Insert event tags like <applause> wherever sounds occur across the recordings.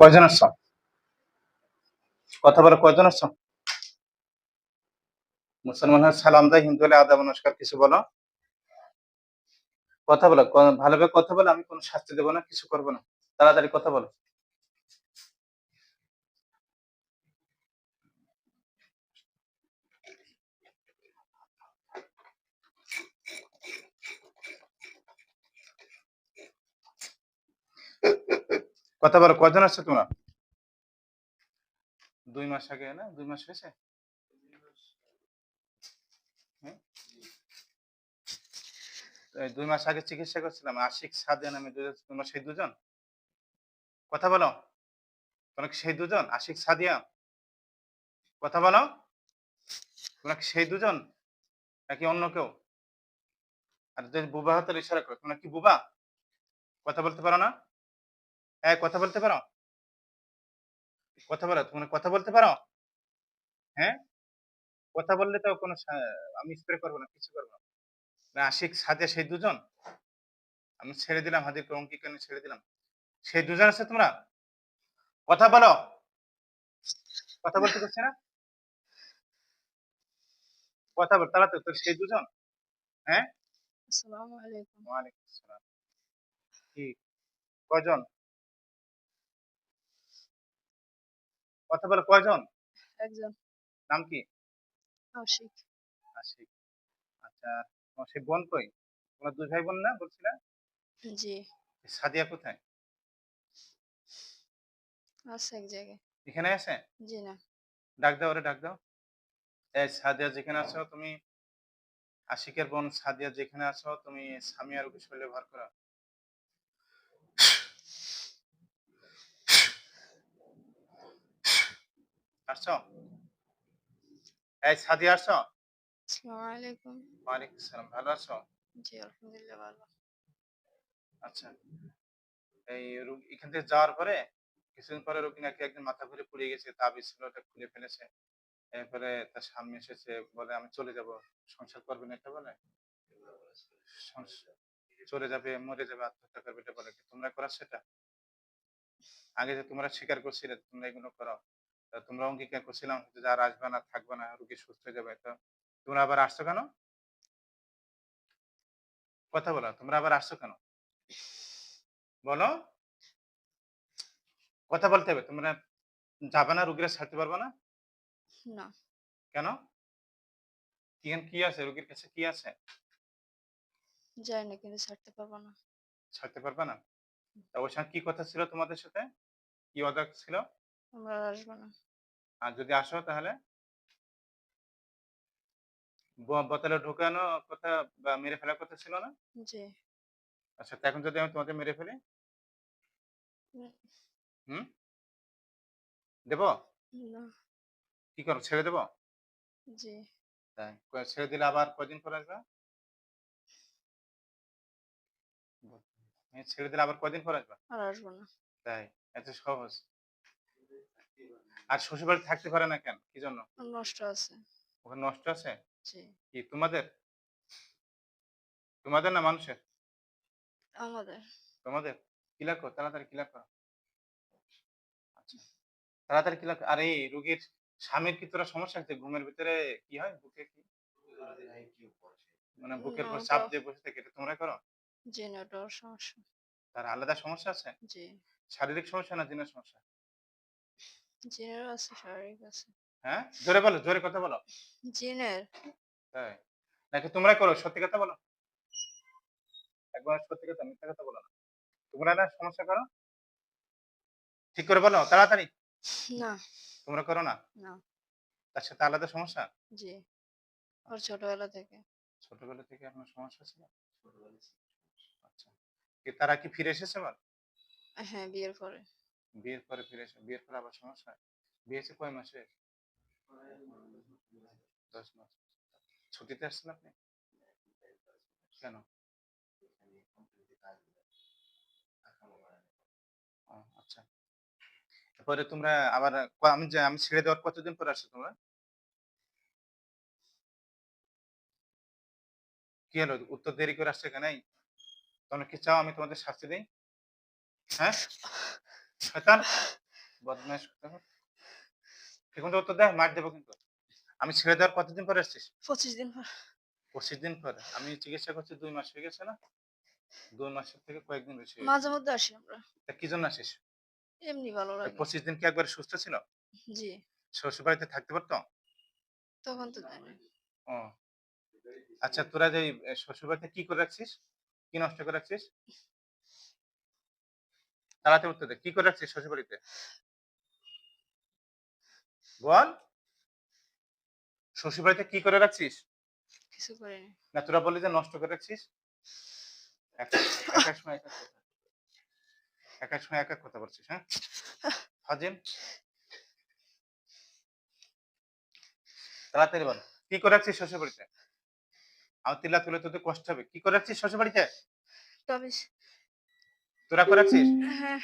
কয়জন আসছো কথা বলো কয়জন আসছো মুসলমান হলে সালাম দেয়, হিন্দু হলে আদা নমস্কার কিছু বলো। কথা বলো ভালোভাবে কথা বলো, আমি কোনো শাস্তি দেবো না, কিছু করব না। তাড়াতাড়ি কথা বলো। কথা বলো, কয়জন আসছো তোমরা? দুই মাস আগে, না? দুই মাস হয়েছে? দুই মাস আগে চিকিৎসা করছিলাম, আশিক সাদিয়া নামে তোমরা সেই দুজন? কথা বলো। তোমরা সেই দুজন? আশিক সাদিয়া? কথা বলো। তোমরা সেই দুজন? নাকি অন্য কেউ? আর যদি বুবা হাতের ইশারা করো। তোমরা কি বুবা? কথা বলতে পারো না? হ্যাঁ কথা বলতে পারো? কথা বলো তোমরা কথা বলতে পারো? হ্যাঁ? কথা বললে তো কোনো আমি স্প্রে করব না কিছু করব না। আশিক সাদিয়া সেই দুজন। আমি ছেড়ে দিলাম হাজির অঙ্কিকা ছেড়ে দিলাম। সেই দুজন আছে তোমরা? কথা বলো। কথা বলতে পারছি না? কথা বল তারা তো তোর সেই দুজন। হ্যাঁ? আসসালামু আলাইকুম। ওয়ালাইকুম আসসালাম। কি? কয়জন কথা বলে কয়জন? একজন। নাম কি? আশিক। আশিক। আচ্ছা তোমার সেই বোন কই? তোমরা দুই ভাই বোন না বলছিলে? জি। সাদিয়া কোথায়? আছে এক জায়গায়। এখানে আছে? জি না। ডাক দাও ওরে ডাক দাও। এই সাদিয়া যেখানে আছো তুমি আশিকের বোন সাদিয়া যেখানে আছো তুমি সামিয়ার ওকে শরীরে ভর করো। আসছো? এই সাদিয়া আসছো? আসসালামু আলাইকুম ওয়ালাইকুম আসসালাম ভালো আছো? জি আলহামদুলিল্লাহ ভালো। আচ্ছা এই এখান থেকে যাওয়ার পরে কিছুদিন পরে রোগী নাকি একদিন মাথা ঘুরে পড়ে গেছে তাবিজ ছিল ওটা খুলে ফেলেছে। এরপরে তার সামনে এসেছে বলে আমি চলে যাব সংসার করবে না এটা বলে? চলে যাবে মরে যাবে আত্মহত্যা করবে এটা বলে। তোমরা করা সেটা? আগে যে তোমরা স্বীকার করছিলে তোমরা এগুলো করো। তোমরা অঙ্গীকার করছিলাম যে আর আসবে না থাকবে না রোগী সুস্থ হয়ে যাবে। তো তোমরা আবার আসছো কেন? কথা বলো তোমরা আবার আসছো কেন? বলো। কথা বলতে হবে তোমরা যাবে না রুগীরা ছাড়তে পারবে না? না। কেন? এখানে কি আছে? রুগীর কাছে কি আছে? যাই না কিন্তু ছাড়তে পারব না। ছাড়তে পারবে না? তা ওর সঙ্গে কি কথা ছিল তোমাদের সাথে? কি অর্ডার ছিল? আমরা আর আসব না। আর যদি আসো তাহলে? বোতলে ঢুকানো কথা বা মেরে ফেলার কথা ছিল না? জি। আচ্ছা এখন যদি আমি তোমাদের মেরে ফেলি? হুম। দেবো? না। কি করো ছেড়ে দেবো? জি। তাই ছেড়ে দিলে আবার কদিন পর আসবে? ছেড়ে দিলে আবার কদিন পর আসবে? আর আসব না। তাই এত সহজ। আর শ্বশুরবাড়ি থাকতে পারে না কেন? কি জন্য? নষ্ট আছে। ওখানে নষ্ট আছে? জি। কি তোমাদের? তোমাদের না মানুষের? আমাদের। তোমাদের? ক্লিয়ার করো তাড়াতাড়ি ক্লিয়ার করো আচ্ছা। তাড়াতাড়ি ক্লিয়ার আর এই রোগীর স্বামীর কি তোরা সমস্যা হচ্ছে? ঘুমের ভিতরে কি হয়? বুকে কি? মানে বুকের উপর চাপ দিয়ে বসে থাকে এটা তোমরা করো? জি না ওটাও সমস্যা। তার আলাদা সমস্যা আছে? জি। শারীরিক সমস্যা না দিনের সমস্যা? জিনের আছে শারীরিক আছে। হ্যাঁ? জোরে বলো জোরে কথা বলো। তাই নাকি তোমরা করো সত্যি কথা বলো। একবার সত্যি কথা মিথ্যা কথা বলো না। তোমরা না সমস্যা করো? ঠিক করে বলো তাড়াতাড়ি। না। তোমরা করো না? না। তার সাথে আলাদা সমস্যা? জি ওর ছোটবেলা থেকে। ছোটবেলা থেকে আপনার সমস্যা ছিল? আচ্ছা। কি তারা কি ফিরে এসেছে আবার? হ্যাঁ বিয়ের পরে। বিয়ের পরে ফিরে এসে, বিয়ের পরে আবার সমস্যা? বিয়ে হয়েছে কয় মাসে? দশ মাস। ছুটিতে আসছেন আপনি? কেন? আচ্ছা। এরপরে তোমরা আবার আমি আমি ছেড়ে দেওয়ার কতদিন পরে আসছো তোমরা? কি হলো? উত্তর দেরি করে আসছে কেনাই তোমরা কি চাও আমি তোমাদের শাস্তি দিই? হ্যাঁ? শয়তান। কোথাকার। ঠিক মতো উত্তর দেয় মার দেবো কিন্তু। আমি ছেড়ে দেওয়ার কতদিন পরে আসছিস? পঁচিশ দিন পর। পঁচিশ দিন পরে? আমি চিকিৎসা করছি দুই মাস হয়ে গেছে না? দুই মাসের থেকে কয়েকদিন বেশি মাঝে মধ্যে আসি আমরা। তা কি জন্য আসিস? এমনি ভালো লাগে। পঁচিশ দিন কি একবার সুস্থ ছিল? জি। শ্বশুর বাড়িতে থাকতে পারতো? তখন তো জানি ও। আচ্ছা তোরা যে শ্বশুর বাড়িতে কি করে রাখছিস? কি নষ্ট করে রাখছিস? তাড়াতাড়ি উত্তর দে। কি করে রাখছিস শ্বশুর বাড়িতে বল। শ্বশুর বাড়িতে কি করে রাখছিস? কিছু করিনি। না তোরা যে নষ্ট করে রাখছিস? এক এক সময় এক সময় এক কথা বলছিস হ্যাঁ? ফাজিল। তাড়াতাড়ি বল। কি করে রাখছিস শ্বশুর বাড়িতে আমার তিল্লা তুলে তোদের কষ্ট হবে। কি করে রাখছিস শ্বশুর বাড়িতে তোরা করে রাখছিস হ্যাঁ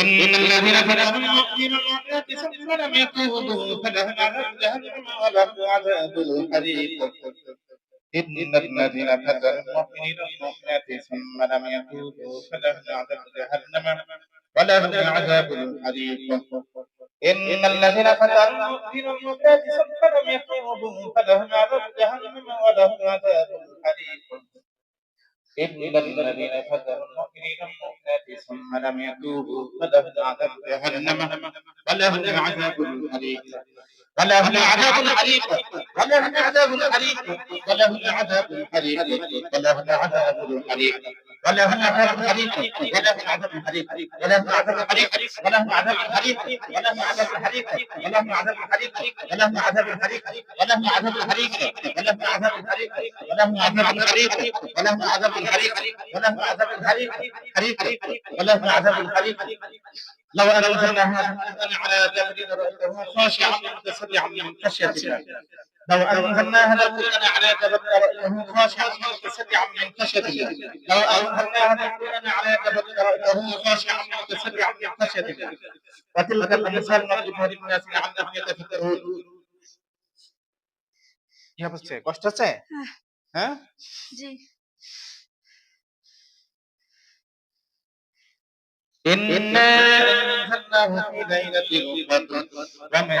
إن الذين فتنوا المؤمنين والمؤمنات ثم لم يتوبوا فلهم عذاب جهنم ولهم عذاب الحريق إن الذين فتنوا المؤمنين والمؤمنات ثم لم يتوبوا فلهم عذاب جهنم ولهم عذاب الحريق إن الذين فتنوا المؤمنين والمؤمنات ثم لم يتوبوا فلهم عذاب جهنم ولهم عذاب الحريق فلهم عذاب الحريق فلهم عذاب الحريق فلهم عذاب الحريق فلهم عذاب الحريق عذاب عذاب عذاب عذاب عذاب عذاب عذاب عذاب عذاب عذاب عذاب لو أنزلنا هذا على ذلك لرأيته خاشعا متسرعا من خشية الله. لو أنزلنا هذا القرآن على جبل لرأيته خاشعا متصدعا من خشية الله لو أنزلنا هذا القرآن على جبل لرأيته خاشعا متصدعا من خشية الله وتلك الأمثال نضربها للناس لعلهم يتفكرون কি হচ্ছে কষ্ট হচ্ছে হ্যাঁ জি إنا أنزلناه في ليلة القدر وما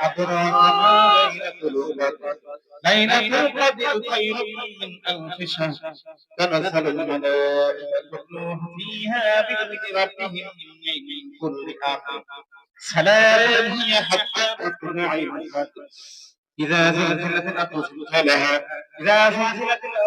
أدراك ما ليلة القدر ليلة القدر خير من ألف شهر تنزل الملائكة والروح فيها بإذن ربهم من كل أمر سلام هي حتى مطلع الفجر إذا زلزلت الأرض زلزالها إذا زلزلت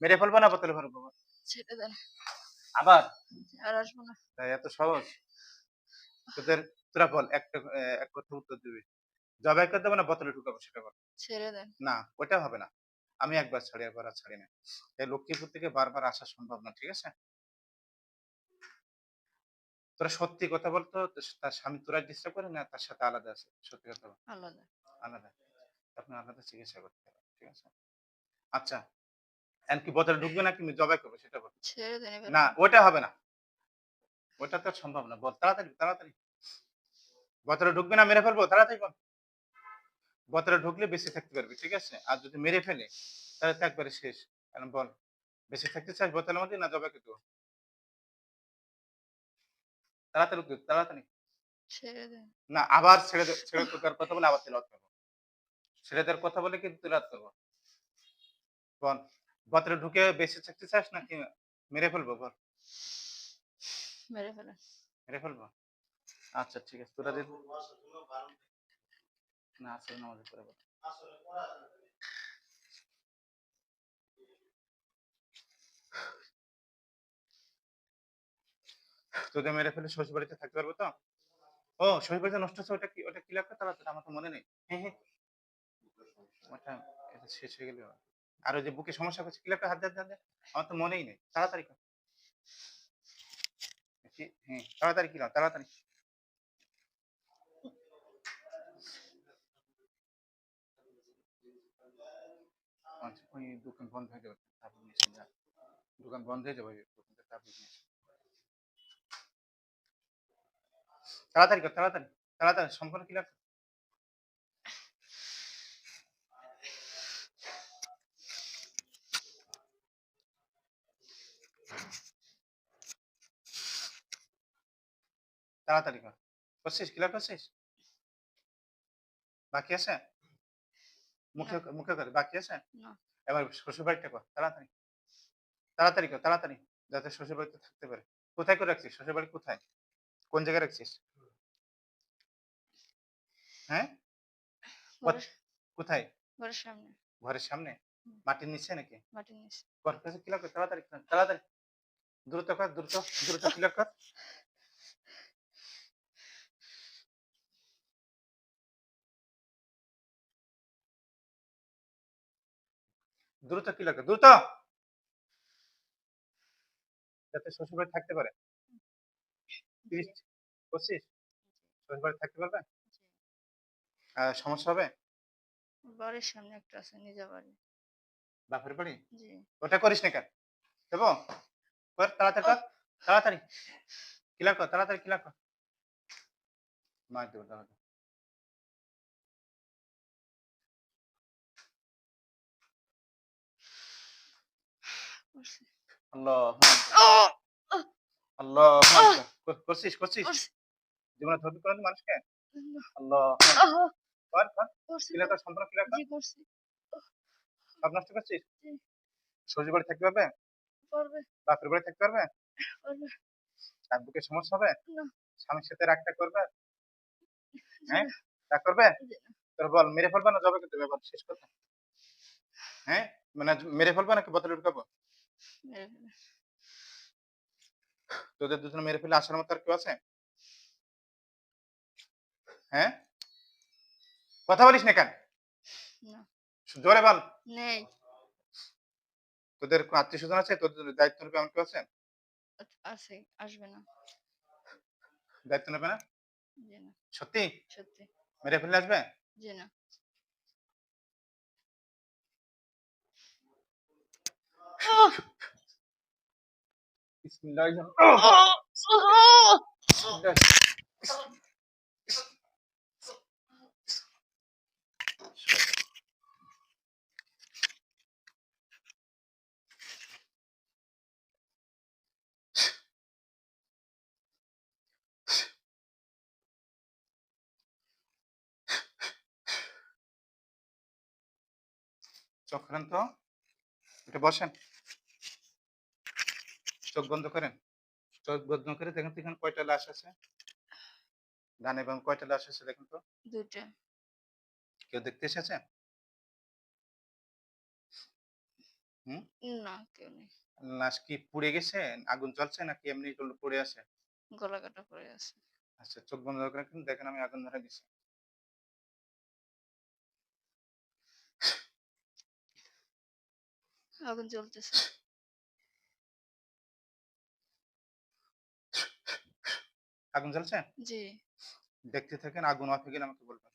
মেরে ফেলব না বোতলে ফেলব ছেড়ে দেন আবার? আর আসব না। তাই এত সহজ? তোদের তোরা বল একটা এক কথা উত্তর দিবি। জবাই করে দেবো না বোতলে ঢুকাবো সেটা বল? ছেড়ে দেন না ওটা হবে না। আমি একবার ছাড়ি একবার আর ছাড়ি না। এই লক্ষ্মীপুর থেকে বারবার আসা সম্ভব না ঠিক আছে? তোরা সত্যি কথা বলতো তার স্বামী তোরা ডিস্টার্ব করে না তার সাথে আলাদা আছে? সত্যি কথা আলাদা। আলাদা। আপনি আলাদা চিকিৎসা করতে হবে ঠিক আছে? আচ্ছা কি বোতলে ঢুকবে না কি জবাই করবে সেটা বল না ওটা হবে না। ওটা তো সম্ভব না। বল তাড়াতাড়ি তাড়াতাড়ি। বোতলে ঢুকবে না মেরে ফেলব? তাড়াতাড়ি বল। বোতলে ঢুকলে বেঁচে থাকতে পারবি ঠিক আছে? আর যদি মেরে ফেলে তাহলে তো একবারে শেষ। এখন বল বেঁচে থাকতে চাস বোতলের মধ্যে না জবাই করতে তাড়াতাড়ি তাড়াতাড়ি। না আবার ছেড়ে ছেড়ে তোর কথা বলে আবার তেলাওয়াত করব। ছেড়ে দেওয়ার কথা বলে কিন্তু তেলাওয়াত করব। বল। বোতলে ঢুকে বেঁচে থাকতে চাস নাকি মেরে ফেলব বল মেরে ফেলেন মেরে ফেলব? আচ্ছা ঠিক আছে। তোরা যদি না আসলে নামাজে পড়ে বল তোদের মেরে ফেলে শ্বশুর বাড়িতে থাকতে পারব তো? ও শ্বশুর বাড়িতে নষ্ট হচ্ছে ওটা কি ওটা কি লাগবে? তাড়াতাড়ি আমার তো মনে নেই। হ্যাঁ হ্যাঁ। ওটা এটা শেষ হয়ে গেলে আর ওই যে বুকে সমস্যা করছে ক্লিয়ার হাত হাত আমার তো মনেই নেই। তাড়াতাড়ি কর। হ্যাঁ তাড়াতাড়ি কি তাড়াতাড়ি। আচ্ছা, দোকান বন্ধ হয়ে যাবে দোকান বন্ধ হয়ে যাবে তাড়াতাড়ি কর, তাড়াতাড়ি তাড়াতাড়ি, সম্পূর্ণ তাড়াতাড়ি কর। করছিস? ক্লিয়ার করছিস? বাকি আছে? মুখে মুখে করে বাকি আছে? এবার শ্বশুর বাড়িটা কর তাড়াতাড়ি। তাড়াতাড়ি কর তাড়াতাড়ি যাতে শ্বশুর বাড়িতে থাকতে পারে। কোথায় করে রাখছিস? শ্বশুর বাড়ি কোথায়? কোন জায়গায় রাখছিস? হ্যাঁ? কোথায়? ঘরের সামনে। ঘরের সামনে? মাটির নিচে নাকি? মাটির নিচে। কর কাছে ক্লিয়ার কর তাড়াতাড়ি তাড়াতাড়ি। দ্রুত কর দ্রুত দ্রুত <laughs> ক্লিয়ার কর। দ্রুত ক্লিয়ার কর দ্রুত! যাতে শ্বশুর থাকতে পারে। তিরিশ পঁচিশ? শ্বশুর থাকতে পারবে? আর সমস্যা হবে? বাড়ির সামনে একটা আছে বাড়ি। বাপের বাড়ি? ওটা করিস না কেন? দেবো? কর তাড়াতাড়ি কর তাড়াতাড়ি। কর তাড়াতাড়ি ক্লিয়ার কর। মার দেবো তাহলে আল্লাহ আল্লাহ করছিস করছিস? জীবনে ধরবি কোনোদিন মানুষকে? আল্লাহ। কর কর। করছি কর সম্পূর্ণ ক্লিয়ার কর। সব নষ্ট করছিস? জি। বাড়ি থাকতে পারবে? পারবে। বাপের বাড়ি থাকতে পারবে? পারবে। আর বুকে সমস্যা হবে? স্বামীর সাথে রাগটা করবে? হ্যাঁ? রাগ করবে? তোর বল মেরে ফেলবে না? জবে ব্যাপার শেষ কথা। হ্যাঁ? মানে মেরে ফেলবে নাকি বোতলে ঢুকাবো। তোদের দুজন মেরে ফেলে আসার মতো আর কেউ আছে? হ্যাঁ? কথা বলিস না কেন? জোরে বল। নেই। তোদের আত্মীয় স্বজন আছে? তোদের দায়িত্ব নেবে এমন কেউ আছে? আছে আসবে না। দায়িত্ব নেবে না? না। সত্যি? সত্যি। মেরে ফেলে আসবে? জি না। বিসমিল্লাহির চোখ খোলেন তো এটা বসেন। চোখ বন্ধ করেন। চোখ বন্ধ করে দেখেন তো এখানে কয়টা লাশ আছে। ডান এবং কয়টা লাশ আছে দেখেন তো। দুইটা। কেউ দেখতে এসেছে? না কেউ নেই। লাশ কি পুড়ে গেছে? আগুন জ্বলছে নাকি এমনি পড়ে আছে? গলা কাটা পড়ে আছে। আচ্ছা চোখ বন্ধ করে দেখেন আমি আগুন ধরে দিছি। আগুন জ্বলতেছে আগুন জ্বলছে? জি। দেখতে থাকেন আগুন অফ হয়ে গেলে আমাকে বলবেন।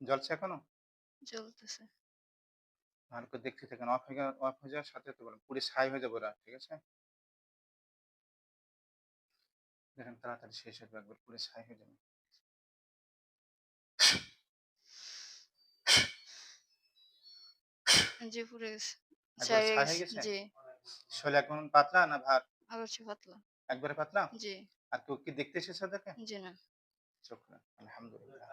জ্বলছে এখনও? জ্বলতেছে। ভালো করে দেখতে থাকেন অফ হয়ে অফ হয়ে যাওয়ার সাথে সাথে বলেন পুরো ছাই হয়ে যাবে ওরা ঠিক আছে? দেখেন তাড়াতাড়ি শেষ হবে একবার পুরো ছাই হয়ে যাবে। জি গেছে। ছাই হয়ে গেছে? জি। এখন পাতলা না ভার? হচ্ছে পাতলা। একবারে পাতলা? জি। আর কেউ কি দেখতে এসেছে ওদেরকে? জি না। আলহামদুলিল্লাহ।